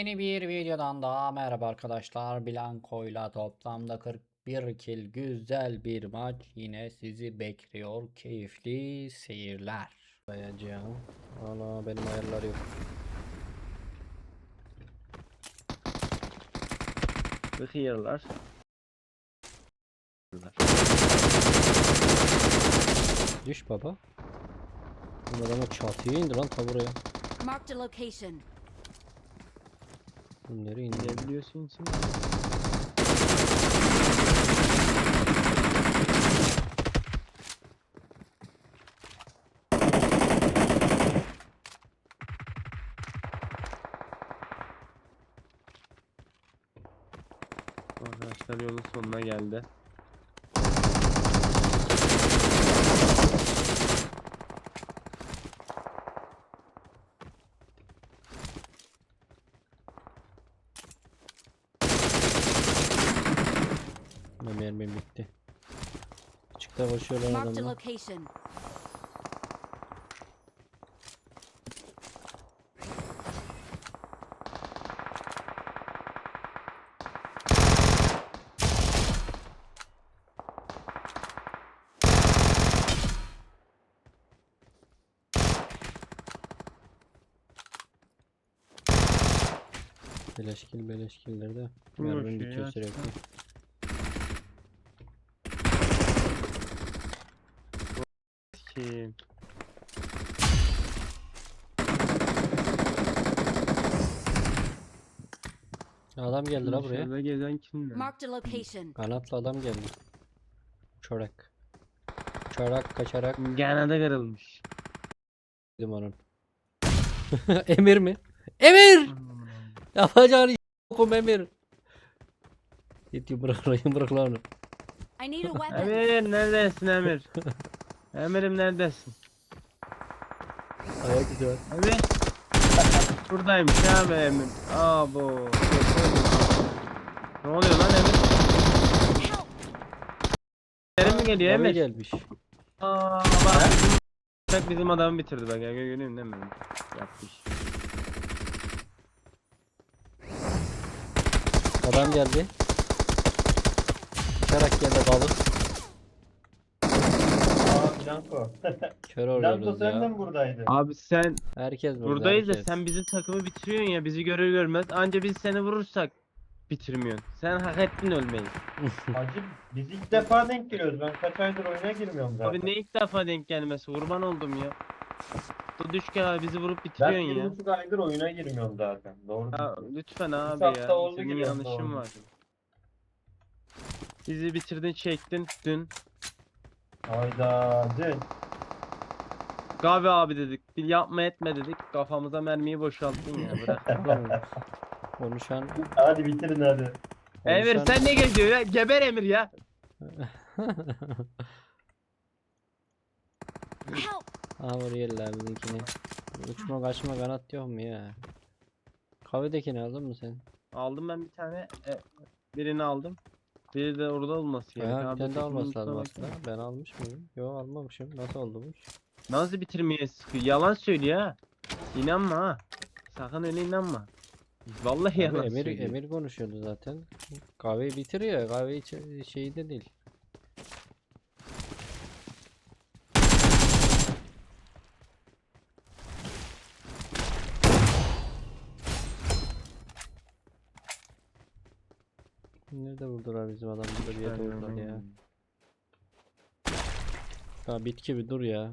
Yeni bir videodan daha merhaba arkadaşlar. Blanco'yla toplamda 41 kill güzel bir maç yine sizi bekliyor. Keyifli seyirler. Bayacağım. Ana benim ayarlar yok. Hıyırlar. Düş baba. Adamı çatıya indi lan ta buraya. Marked a location. Bu Nereye indi? Ne biliyorsun için? Arkadaşlar yolun sonuna geldi. Ama mermim bitti. Çıkta koşuyorlar Marked a adamlar. location. Beleşkil beleşkillerde. Kim Mermim koşuyor bitiyor ya? sürekli. Kim? Adam geldi la buraya. Dışarıda gezen kim? lan? Marked a location. Kanatlı adam geldi. Çorak. Çorak kaçarak Gene de kırılmış. dedim onun. Emir mi? Emir! Yapacağını okum Emir. Git yumrukla yumrukla onu. I need a weapon. Emir neredesin Emir? Emir'im neredesin? Ayak izi var. Emir. Buradaymış abi Emir. Abo. Ne oluyor lan Emir? Emir mi geliyor Abi Emir? gelmiş. Aa bak bizim, bak bizim adamı bitirdi bak ya görüyorum değil mi? Yapmış. Adam geldi. Kaçarak geldi balık. Aa Blanco. Kör Blanco oluyoruz sen de ya. mi buradaydın? Abi sen Herkes burada. buradayız da herkes. sen bizim takımı bitiriyorsun ya bizi görür görmez anca biz seni vurursak bitirmiyorsun. Sen hak ettin ölmeyi. Hacı biz ilk defa denk geliyoruz. Ben kaç aydır oyuna girmiyorum zaten. Abi ne ilk defa denk gelmesi kurban oldum ya. Bu düşken abi bizi vurup ben bitiriyorsun bir ya. buçuk aydır oyuna girmiyorum zaten. Doğru. Ya diyorsun. lütfen abi hafta ya. oldu Senin giriyorum, yanlışın doğru var. Bizi bitirdin çektin dün. Hayda dün. Gavi abi dedik. Bir yapma etme dedik. Kafamıza mermiyi boşalttın ya bırak. Konuşan Hadi bitirin hadi. Emir konuşan- sen ne geziyorsun ya? Geber Emir ya. Help! Aha vuruyorlar bizimkini. Uçma kaçma kanat yok mu ya? Kahvedekini aldın mı sen? Aldım ben bir tane. e, birini aldım. Biri de orada olması gerek. Ya bir Abi tane de alması lazım üstüne aslında. Ben almış mıyım? Yok almamışım. Nasıl oldu bu iş? Nasıl bitirmeye sıkıyor? Yalan söylüyor ha. İnanma ha. Sakın öyle inanma. Vallahi Abi yalan Emir, söylüyor. Emir konuşuyordu zaten. Kahveyi bitiriyor. Kahve içe- şeyi de değil. Nerede vurdular bizim adam? Burada bir yerde vurdular ya. Ha bitki bir dur ya.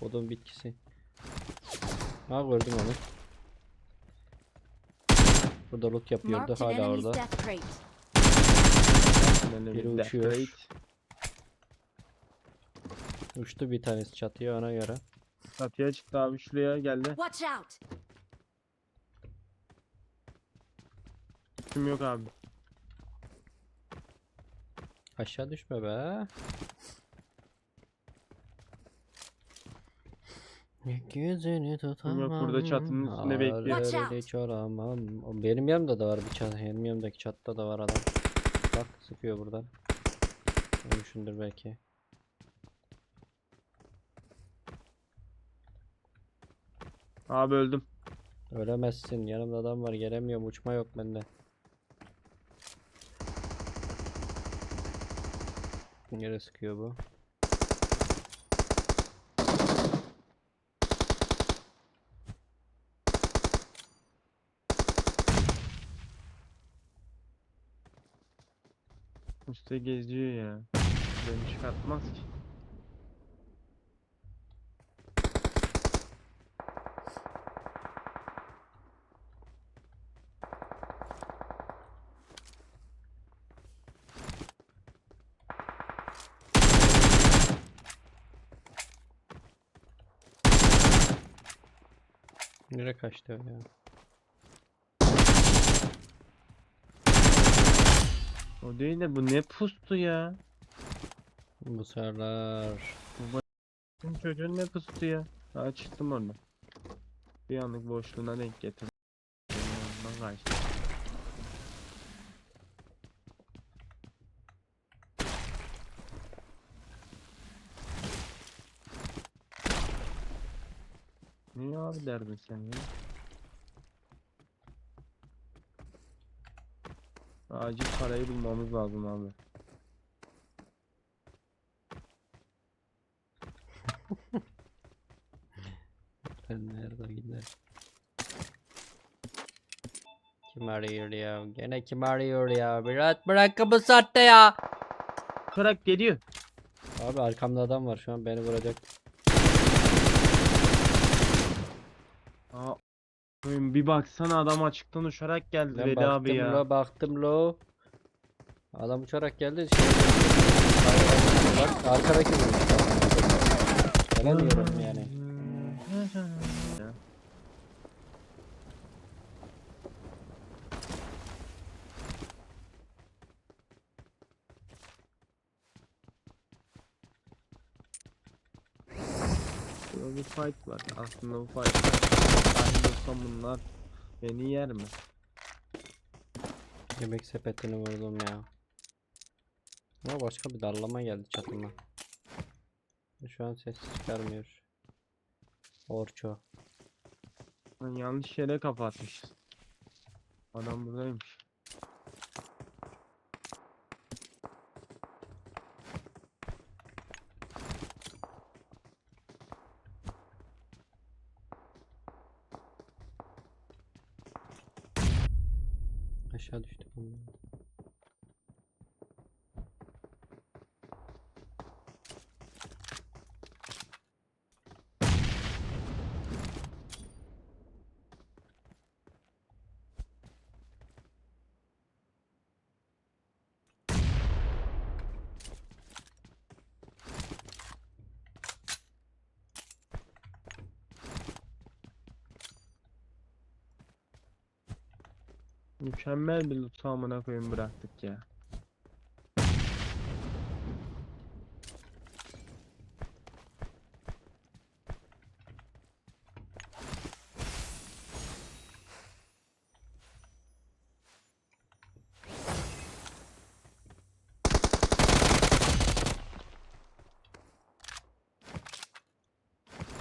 Odun bitkisi. Ha gördüm onu. Burada loot yapıyordu Marked an hala enemy's orada. death crate. Biri uçuyor. Uçtu bir tanesi çatıya ona göre. Çatıya çıktı abi şuraya geldi. Watch out! Kim yok abi. Aşağı düşme be. Gökyüzünü tutamam. burada çatının üstünde bekliyor. Watch out. hiç. Benim yanımda da var bir çatı. Benim yanımdaki çatıda da var adam. Bak sıkıyor buradan. Ölmüşündür belki. Abi öldüm. Ölemezsin. Yanımda adam var. Gelemiyorum. Uçma yok bende. Nereye sıkıyor bu? Üste geziyor ya. Beni çıkartmaz ki. Nereye kaçtı ya? O değil de bu ne pustu ya? Bu seferler. Senin çocuğun ne pustu ya? Daha çıktım oradan. Bir anlık boşluğuna denk getirdim. Ondan kaçtım. Niye abi derdin sen ya? Acil parayı bulmamız lazım abi. Ben nerede gider? Kim arıyor ya? Gene kim arıyor ya? Bırak bırak bu saatte ya. Kırak geliyor. Abi arkamda adam var şu an beni vuracak. Aa, koyayım bir baksana adam açıktan uçarak geldi Ben Veli baktım abi ya. lo baktım lo. Adam uçarak geldi. Şey, bak arkadaki vurmuş. Helal diyorum yani. Ya. Burada bir fight var. Aslında bu fight olsam bunlar beni yer mi? Yemek sepetini vurdum ya. Ama başka bir darlama geldi çatıma. Şu an ses çıkarmıyor. Orço. Yanlış yere kapatmışız. Adam buradaymış. Aşağı düştü. bunlar. Mükemmel bir loot amına koyun bıraktık ya. Ya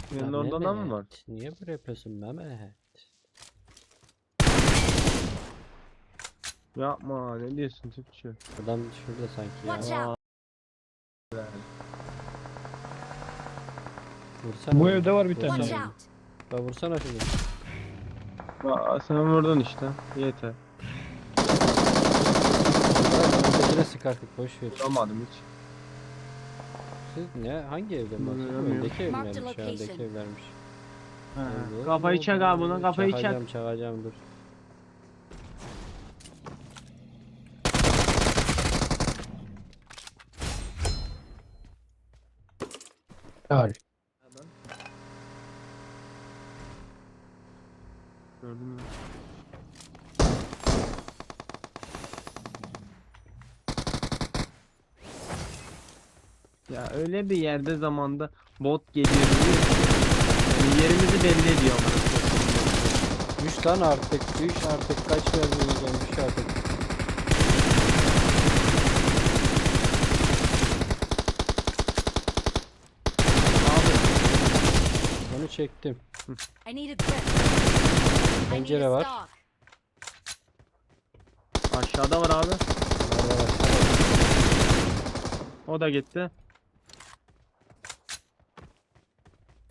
Senin orada da mı var? Niye böyle yapıyorsun Mehmet? Yapma ne diyorsun Türkçe? Adam şurada sanki Watch ya. out. Vursana. Bu evde var bir tane. Watch out. Vursana şunu. Aa, sen vurdun işte. Yeter. Ötekine sık artık boş ver. Vuramadım hiç. Siz ne? Hangi evde mi? Bilmiyorum. Öndeki ev Marked miymiş? location. Öndeki evlermiş. Ha, Oldu, Kafayı çak abi buna kafayı çak. Çakacağım çakacağım dur. Hayır. Gördün mü? Ya öyle bir yerde zamanda bot geliyor? Yani yerimizi belli ediyor koyayım. Düş lan artık. Düş artık. Kaç yiyeceğim. Düş artık. Abi Onu çektim. Pencere var. Aşağıda var abi. O da gitti.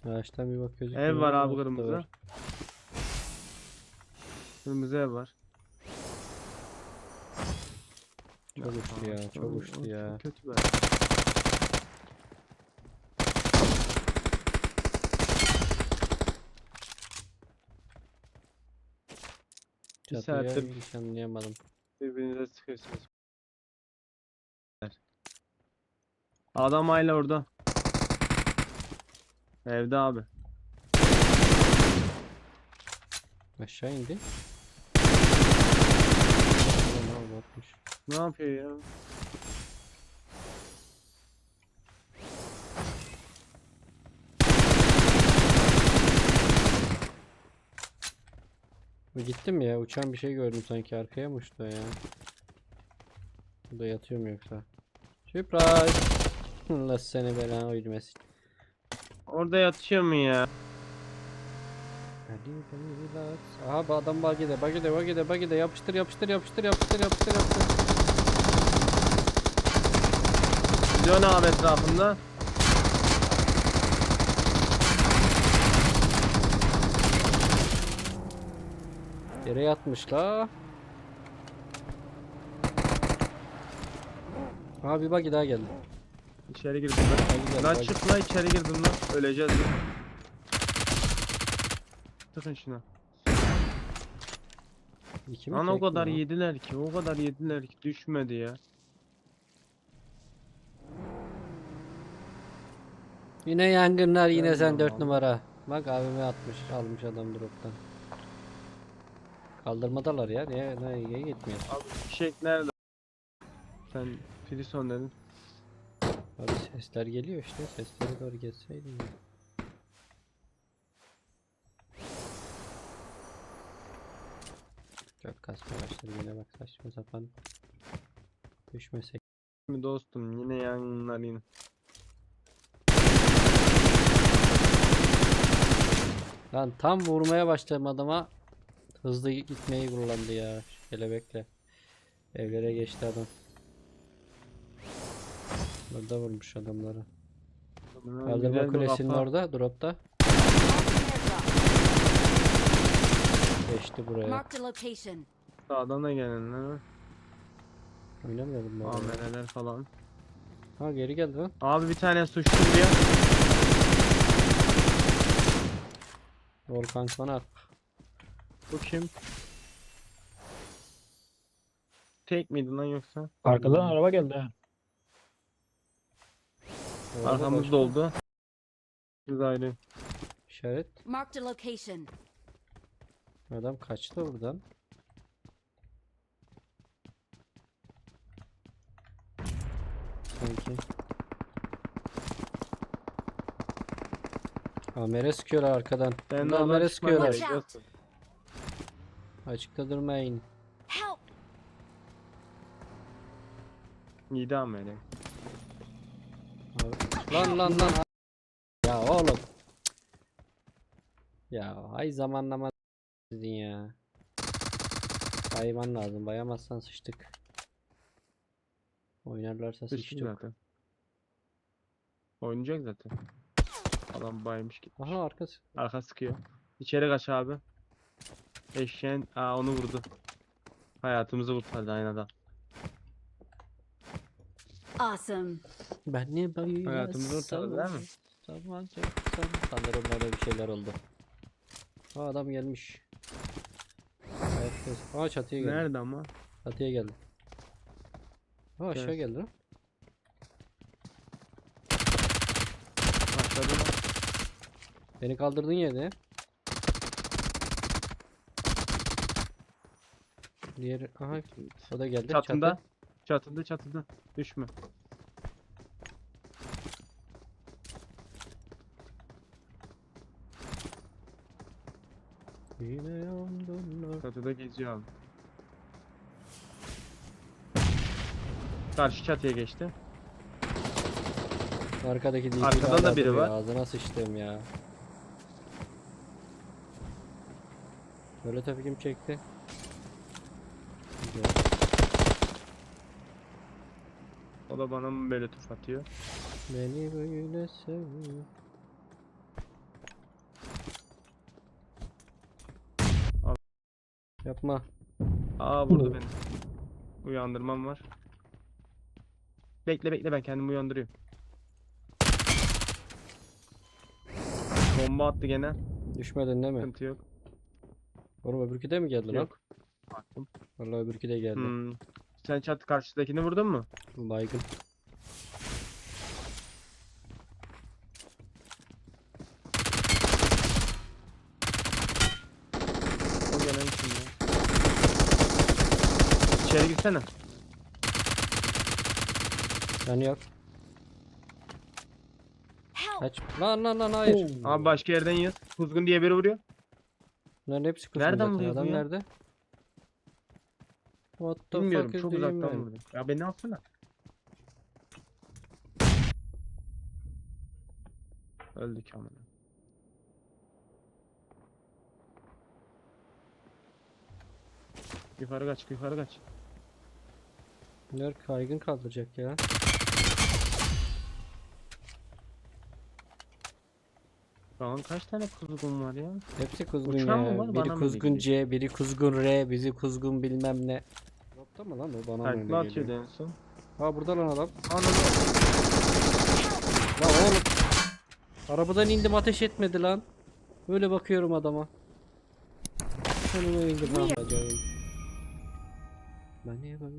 Ağaçtan bir bak gözüküyor. Ev var abi kırmızı. var. Kırmızı ev var. Çok uçtu ya, çok uçtu ya. Çok kötü be. Bir Çatıya saattir- hiç anlayamadım. Birbirinize sıkıyorsunuz. Adam hala orada. Evde abi. Aşağı indi. Ulan atmış. Ne yapıyor ya? Gittim ya uçan bir şey gördüm sanki arkaya mı uçtu ya? Bu da yatıyor mu yoksa? Surprise! Allah seni belanı uydurmasın. Orada yatıyor mu ya? Aha bu adam bagide bagide bagide bagide yapıştır yapıştır yapıştır yapıştır yapıştır yapıştır. Dön abi etrafında. Yere yatmış la. Aha bir bagi daha geldi. İçeri girdim gel, Lan çık lan içeri girdim lan. Öleceğiz lan. Tıkın şuna. İki mi Lan o tek mi kadar lan? yediler ki, o kadar yediler ki düşmedi ya. Yine yangınlar yine Ben sen de 4 aldım. numara. Bak abime atmış almış adam droptan. Kaldırmadalar ya niye niye gitmiyor? Abi fişek nerede? Sen Frison dedin. Abi sesler geliyor işte seslere doğru geçseydin. ya. Çok kasma başladı yine bak saçma sapan. Düşmesek. Mi dostum yine yangınlar yine. Lan tam vurmaya başladım adama. Hızlı gitmeyi kullandı ya. Şöyle bekle. Evlere geçti adam. Burada vurmuş adamları. Kaldırma kulesinin orada, dropta. Geçti buraya. Marked a location. Sağdan da gelenler var. Oynamayalım mı? oraya? Amereler falan. Ha geri geldi lan. Abi bir tane suçlu buraya. Volkan Konak. Bu kim? Tek miydi lan yoksa? Arkadan araba geldi ha. Arkamız doldu. Biz ayrı. Marked İşaret. a location. Adam kaçtı buradan. Sanki. Amere sıkıyorlar arkadan. Ben de amere sıkıyorlar. Watch out. Açıkta durmayın. Help! Amele. Abi- Lan lan lan. Ya oğlum. Ya ay zamanlama dedin ya. Bayman lazım. Bayamazsan sıçtık. Oynarlarsa Sıçtı sıçtık. zaten. Oynayacak zaten. Adam baymış gitmiş. Aha arkası. Arka sıkıyor. İçeri kaç abi. Eşeğin aa onu vurdu. Hayatımızı kurtardı aynı adam. Awesome. Ben ne bayılmazsam Hayatımızı kurtardı değil mi? Savaşacaksam sanırım böyle bir şeyler oldu. Aa, adam gelmiş. Herkes. Aa çatıya geldi. Nerede ama? Çatıya geldi. Aa aşağı Gelsin. geldi lan. Başladı mı? Beni kaldırdın yerde. Diğer aha o da geldi. Çatında. Çatı. Çatıda çatıda. Düşme. Yine yangınlar. Çatıda geziyor abi. Karşı çatıya geçti. Arkadaki DP Arkadan da biri var. Ağzına sıçtım ya. Böyle tabii kim çekti? Güzel. O da bana mı böyle tuf atıyor? Beni böyle sev. Al. Yapma. Aa vurdu beni. Uyandırmam var. Bekle bekle ben kendimi uyandırıyorum. Bomba attı gene. Düşmedin değil mi? Sıkıntı yok. Oğlum öbürkü de mi geldi lan? Yok. Baktım. Vallahi öbürkü de geldi. Hmm. Sen çatı karşıdakini vurdun mu? Baygın. O gelen kim ya? İçeri girsene. Yani yok. Help! Kaç. Lan lan lan hayır. Abi başka yerden yiyoruz. Kuzgun diye biri vuruyor. Bunların hepsi kuzgun Nereden zaten. vuruyor bu Adam ya? nerede? What the Bilmiyorum fuck is çok doing uzaktan man? vurdu. Ya beni alsana. Öldük amına. Yukarı kaç, yukarı kaç. Bunlar kaygın kaldıracak ya. Şu an kaç tane kuzgun var ya? Hepsi kuzgun Uçan mı ya. Biri mı kuzgun C, biri kuzgun R, bizi kuzgun bilmem ne. Yokta mı lan o bana mı öyle Takla atıyordu geliyor? en son. Ha burada lan adam. Ananı. Lan oğlum. Arabadan indim ateş etmedi lan. Böyle bakıyorum adama. Sonuna indim lan. Ben niye böyle